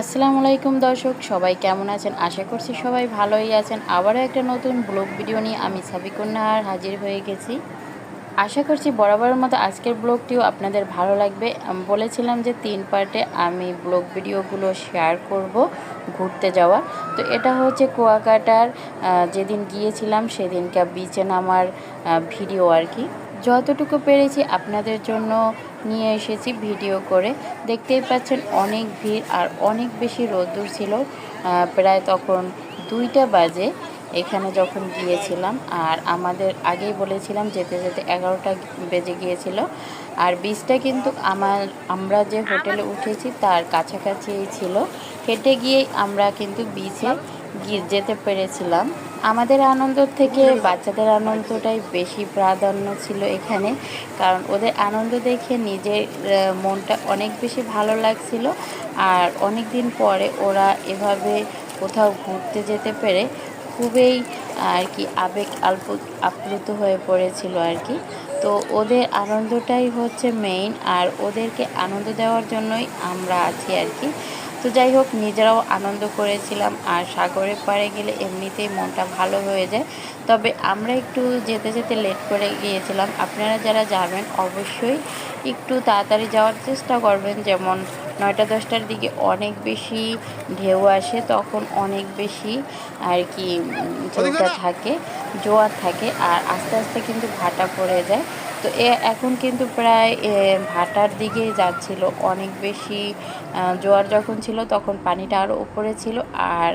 আসসালামু আলাইকুম দর্শক, সবাই কেমন আছেন? আশা করছি সবাই ভালোই আছেন। আবারও একটা নতুন ব্লগ ভিডিও নিয়ে আমি সাবিকন্যার হাজির হয়ে গেছি। আশা করছি বরাবরের মতো আজকের ব্লগটিও আপনাদের ভালো লাগবে। বলেছিলাম যে তিন পার্টে আমি ব্লগ ভিডিওগুলো শেয়ার করব ঘুরতে যাওয়া তো এটা হচ্ছে কুয়াকাটার যেদিন গিয়েছিলাম সেদিনকার বিচে নামার ভিডিও আর কি। যতটুকু পেরেছি আপনাদের জন্য নিয়ে এসেছি ভিডিও করে। দেখতেই পাচ্ছেন অনেক ভিড় আর অনেক বেশি রোদ্দুর ছিল। প্রায় তখন দুইটা বাজে এখানে যখন গিয়েছিলাম আর আমাদের আগেই বলেছিলাম যেতে যেতে এগারোটা বেজে গিয়েছিল। আর বীজটা কিন্তু আমার, আমরা যে হোটেলে উঠেছি তার কাছাকাছি ছিল। হেঁটে গিয়েই আমরা কিন্তু বিচে গিয়ে যেতে পেরেছিলাম। আমাদের আনন্দ থেকে বাচ্চাদের আনন্দটাই বেশি প্রাধান্য ছিল এখানে। কারণ ওদের আনন্দ দেখে নিজের মনটা অনেক বেশি ভালো লাগছিল। আর অনেক দিন পরে ওরা এভাবে কোথাও ঘুরতে যেতে পেরে খুবই, আর কি, আবেগ আল্প, আপ্লুত হয়ে পড়েছিল আর কি। তো ওদের আনন্দটাই হচ্ছে মেইন আর ওদেরকে আনন্দ দেওয়ার জন্যই আমরা আছি আর কি। তো যাই হোক নিজেরাও আনন্দ করেছিলাম আর সাগরের পাড়ে গেলে এমনিতেই মনটা ভালো হয়ে যায়। তবে আমরা একটু যেতে যেতে লেট করে গিয়েছিলাম। আপনারা যারা যাবেন অবশ্যই একটু তাড়াতাড়ি যাওয়ার চেষ্টা করবেন। যেমন নয়টা দশটার দিকে অনেক বেশি ঢেউ আসে তখন অনেক বেশি আর কি উম, থাকে জোয়ার থাকে আর আস্তে আস্তে কিন্তু ভাটা পড়ে যায়। তো এ এখন কিন্তু প্রায় ভাটার দিকে যাচ্ছিল। অনেক বেশি জোয়ার যখন ছিল তখন পানিটা আরও উপরে ছিল আর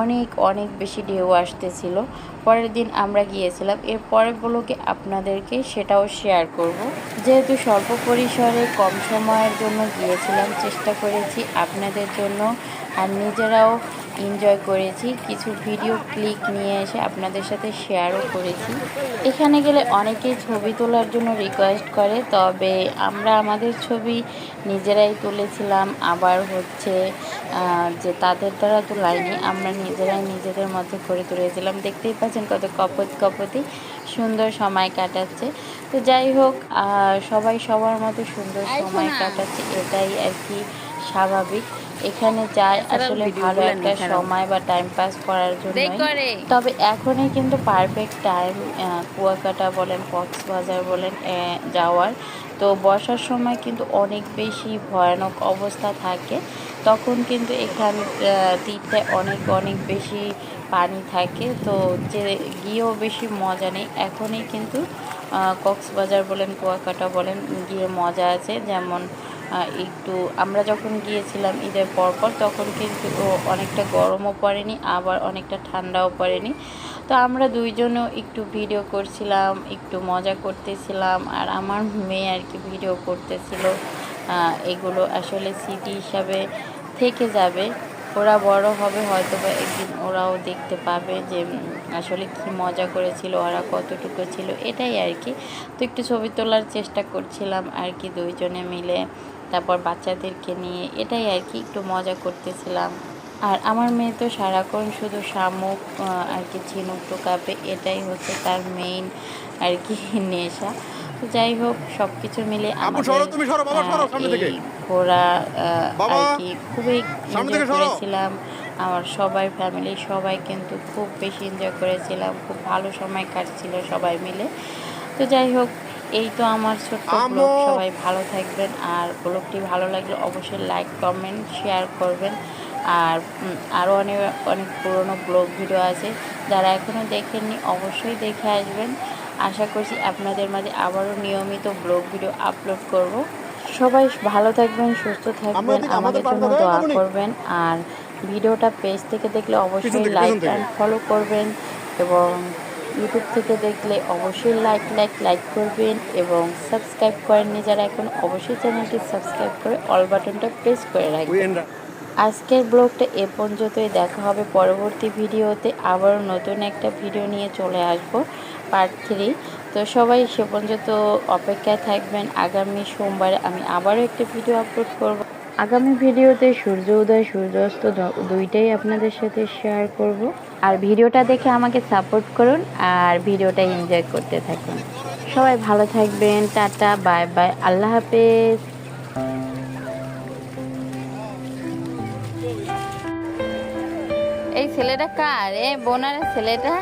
অনেক অনেক বেশি ঢেউ আসতেছিল। পরের দিন আমরা গিয়েছিলাম। এর পরের ব্লগে আপনাদেরকে সেটাও শেয়ার করব। যেহেতু স্বল্প পরিসরে কম সময়ের জন্য গিয়েছিলাম, চেষ্টা করেছি আপনাদের জন্য। আর নিজেরাও এনজয় করেছি। কিছু ভিডিও ক্লিক নিয়ে এসে আপনাদের সাথে শেয়ারও করেছি। এখানে গেলে অনেকেই ছবি তোলার জন্য রিকোয়েস্ট করে তবে আমরা আমাদের ছবি নিজেরাই তুলেছিলাম। আবার হচ্ছে যে তাদের দ্বারা তোলাইনি আমরা নিজেরাই নিজেদের মধ্যে করে তুলেছিলাম। দেখতেই পাচ্ছেন কত কপত কপতি সুন্দর সময় কাটাচ্ছে। তো যাই হোক সবাই সবার মতো সুন্দর সময় কাটাচ্ছে এটাই আর কি স্বাভাবিক। এখানে যায় আসলে ভালো একটা সময় বা টাইম পাস করার জন্য তবে এখনই কিন্তু পারফেক্ট টাইম কুয়াকাটা বলেন কক্সবাজার বলেন যাওয়ার। তো বর্ষার সময় কিন্তু অনেক বেশি ভয়ানক অবস্থা থাকে। তখন কিন্তু এখান তীরটায় অনেক অনেক বেশি পানি থাকে। তো যে গিয়েও বেশি মজা নেই। এখনই কিন্তু কক্সবাজার বলেন কুয়াকাটা বলেন গিয়ে মজা আছে। যেমন একটু আমরা যখন গিয়েছিলাম ঈদের পরপর, তখন কিন্তু অনেকটা গরমও পড়েনি, আবার অনেকটা ঠান্ডাও পড়েনি। তো আমরা দুইজনও একটু ভিডিও করছিলাম, একটু মজা করতেছিলাম, আর আমার মেয়ে আর কি ভিডিও করতেছিল। এগুলো আসলে স্মৃতি হিসাবে থেকে যাবে। ওরা বড় হবে হয়তো বা একদিন ওরাও দেখতে পাবে যে আসলে কি মজা করেছিল, ওরা কতটুকু ছিল, এটাই আর কি। তো একটু ছবি তোলার চেষ্টা করছিলাম আর কি দুইজনে মিলে। তারপর বাচ্চাদেরকে নিয়ে এটাই আর কি একটু মজা করতেছিলাম। আর আমার মেয়ে তো সারাক্ষণ শুধু শামুক আর কি ঝিনুক টোকাবে এটাই হচ্ছে তার মেইন আর কি নেশা। তো যাই হোক সব কিছু মিলে আমাদের ঘোরা আর কি খুবই এনজয় করেছিলাম। আমার সবাই ফ্যামিলি সবাই কিন্তু খুব বেশি এনজয় করেছিলাম। খুব ভালো সময় কাটছিল সবাই মিলে। তো যাই হোক এই তো আমার ছোট্ট। ব্লগ সবাই ভালো থাকবেন। আর ব্লগটি ভালো লাগলে অবশ্যই লাইক কমেন্ট শেয়ার করবেন। আর আরও অনেক অনেক পুরনো ব্লগ ভিডিও আছে। যারা এখনও দেখেননি অবশ্যই দেখে আসবেন। আশা করছি আপনাদের মাঝে আবারও নিয়মিত ব্লগ ভিডিও আপলোড করব। সবাই ভালো থাকবেন সুস্থ থাকবেন। আমাদের জন্য দোয়া করবেন। আর ভিডিওটা পেজ থেকে দেখলে অবশ্যই লাইক অ্যান্ড ফলো করবেন। এবং ইউটিউব থেকে দেখলে অবশ্যই লাইক লাইক লাইক করবেন এবং সাবস্ক্রাইব করেননি যারা এখন অবশ্যই চ্যানেলটি সাবস্ক্রাইব করে অল বাটনটা প্রেস করে রাখবেন। আজকের ব্লগটা এ পর্যন্তই দেখা হবে পরবর্তী ভিডিওতে আবারও নতুন একটা ভিডিও নিয়ে চলে আসব পার্ট থ্রি তো সবাই সে পর্যন্ত অপেক্ষায় থাকবেন আগামী সোমবারে আমি আবারও একটা ভিডিও আপলোড করব। আগামী ভিডিওতে সূর্য উদয়, সূর্যাস্ত দুইটাই আপনাদের সাথে শেয়ার করব। আর ভিডিওটা দেখে আমাকে সাপোর্ট করুন আর ভিডিওটা এনজয় করতে থাকুন। সবাই ভালো থাকবেন, টাটা বাই বাই আল্লাহ হাফেজ। এই ছেলেটা কার? এ বোনার ছেলেটা?